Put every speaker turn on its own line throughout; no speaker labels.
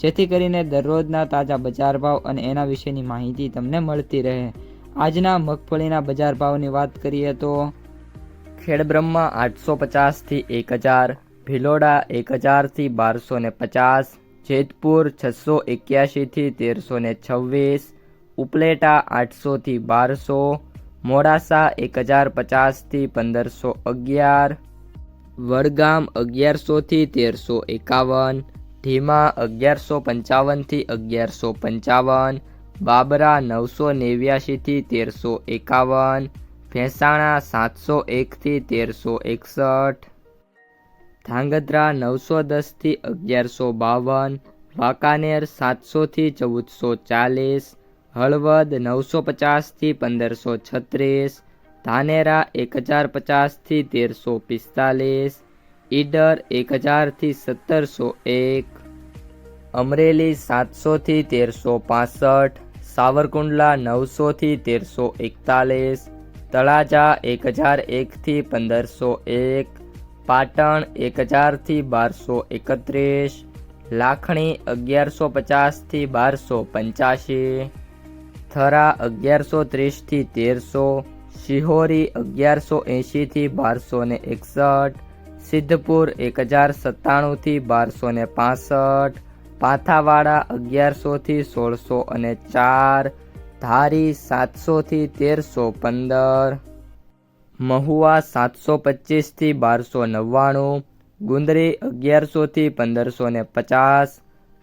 જેથી કરીને દરરોજના તાજા બજાર ભાવ અને એના વિશેની માહિતી તમને મળતી રહે. આજના મગફળીના બજાર ભાવની વાત કરીએ તો ખેડબ્રહ્મા આઠસો પચાસથી એક હજાર, ભિલોડા એક હજારથી બારસો ને પચાસ, જેતપુર છસો એક્યાસીથી તેરસો ને છવ્વીસ, ઉપલેટા આઠસોથી બારસો, મોડાસા એક હજાર પચાસથી પંદરસો અગિયાર, વડગામ અગિયારસોથી તેરસો એકાવન ધીમા અગિયારસો પંચાવનથી અગિયારસો પંચાવન, બાબરા નવસો નેવ્યાસીથી તેરસો એકાવન, ભેંસાણા સાતસો એકથી તેરસો એકસઠ, ધાંગધ્રા નવસો દસથી અગિયારસો બાવન, વાંકાનેર સાતસોથી ચૌદસો ચાલીસ, હળવદ નવસો પચાસથી પંદરસો છત્રીસ, ધાનેરા એક હજાર પચાસથી તેરસો પિસ્તાલીસ ઈડર એક હજારથી સત્તરસો એક, અમરેલી સાતસોથી તેરસો પાસઠ, સાવરકુંડલા નવસોથી તેરસો એકતાલીસ, તળાજા એક હજાર એકથી પંદરસો એક, પાટણ એક હજારથી બારસો એકત્રીસ, લાખણી અગિયારસો પચાસથી બારસો પંચ્યાસી, થરા અગિયારસો ત્રીસથી તેરસો, શિહોરી અગિયારસો એંશીથી બારસો ને એકસઠ સિદ્ધપુર એક હજાર સત્તાણુંથી બારસો ને પાસઠ, પાથાવાડા અગિયારસોથી સોળસો અને ચાર, ધારી સાતસોથી તેરસો પંદર, મહુવા સાતસો પચીસથી બારસો નવ્વાણું, ગુંદરી અગિયારસોથી પંદરસો ને પચાસ,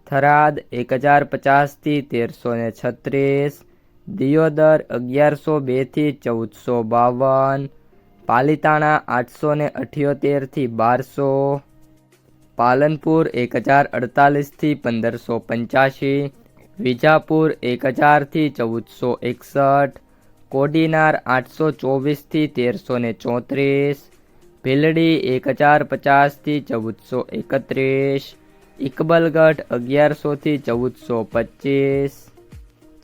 થરાદ એક હજાર પચાસથી તેરસો ને છત્રીસ, દિયોદર અગિયારસો બેથી ચૌદસો બાવન પાલિતાણા આઠસો ને અઠ્યોતેરથી બારસો, પાલનપુર એક હજાર અડતાલીસથી પંદરસો પંચ્યાસી વિજાપુર એક હજારથી ચૌદસો એકસઠ, કોડીનાર આઠસો ચોવીસથી તેરસો ને ચોત્રીસ, ભીલડી એક હજાર પચાસથી ચૌદસો એકત્રીસ, ઇકબલગઢ અગિયારસોથી ચૌદસો પચીસ,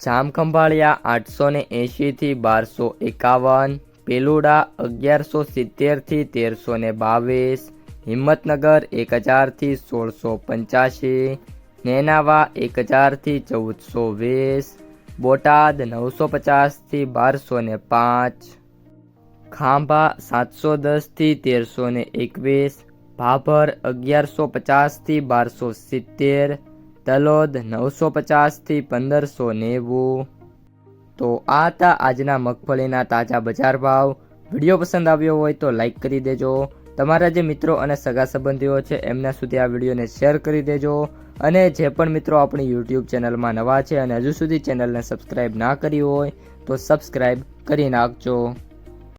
જામખંભાળિયા આઠસો ને એંશીથી બારસો એકાવન પેલુડા અગિયારસો સિત્તેરથી તેરસો ને બાવીસ, હિંમતનગર એક હજારથી સોળસો પંચ્યાસી, નેનાવા એક હજારથી ચૌદસો વીસ, બોટાદ નવસો પચાસથી બારસો ને પાંચ, ખાંભા સાતસો દસથી તેરસો ને એકવીસ, ભાભર અગિયારસો પચાસથી બારસો સિત્તેર, તલોદ નવસો પચાસથી પંદરસો નેવું તો આ હતા આજના મગફળીના તાજા બજાર ભાવ. વીડિયો પસંદ આવ્યો હોય તો લાઈક કરી દેજો. તમારા જે મિત્રો અને સગા સંબંધીઓ છે, એમના સુધી આ વિડીયોને શેર કરી દેજો. અને જે પણ મિત્રો આપણી યુટ્યુબ ચેનલમાં નવા છે અને હજુ સુધી ચેનલને સબસ્ક્રાઈબ ના કરી હોય, તો સબસ્ક્રાઈબ કરી નાખજો.